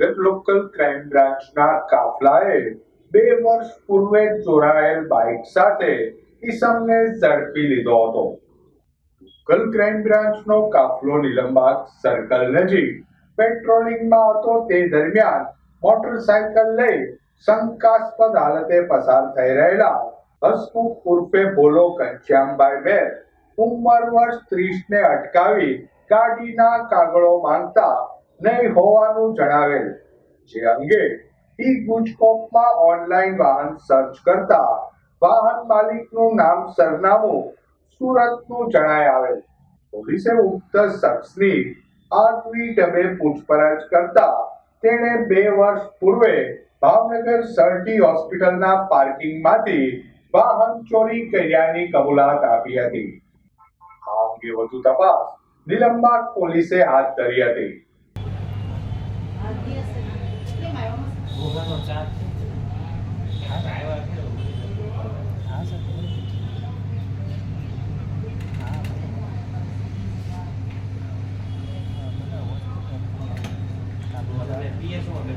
Local crime બ્રાન્ચના કાફલાએ બે વર્ષ પૂર્વે ચોરાયેલ બાઇક સાથે ઈસમને ઝડપી લીધો હતો. લોકલ ક્રાઇમ બ્રાન્ચનો કાફલો નિલંબાગ સર્કલ નજીક પેટ્રોલિંગમાં હતો તે દરમિયાન મોટરસાયકલ લઈ શંકાસ્પદ હાલતે પસાર થઈ રહેલા હસમુખ ઉર્ફે ભોલો ઘનશ્યામભાઈ બેર ઉંમર વર્ષ ત્રીસને અટકાવી ગાડીના કાગળો માંગતા નહીં હોવાનું જણાવેલ જે અંગે ઈ ગુજકોપમાં ઓનલાઈન વાહન સર્ચ કરતા વાહન માલિકનું નામ સરનામું સુરતનું જણાય આવેલ. પોલીસે ઉક્ત શખ્સની આગવી ડબે પૂછપરછ કરતા તેણે બે વર્ષ પૂર્વે ભાવનગર સરટી હોસ્પિટલના પાર્કિંગમાંથી વાહન ચોરી કર્યાની કબૂલાત આપી હતી. આ અંગે વધુ તપાસ નિલંબાગ પોલીસે હાથ ધરી હતી. 毕业说我们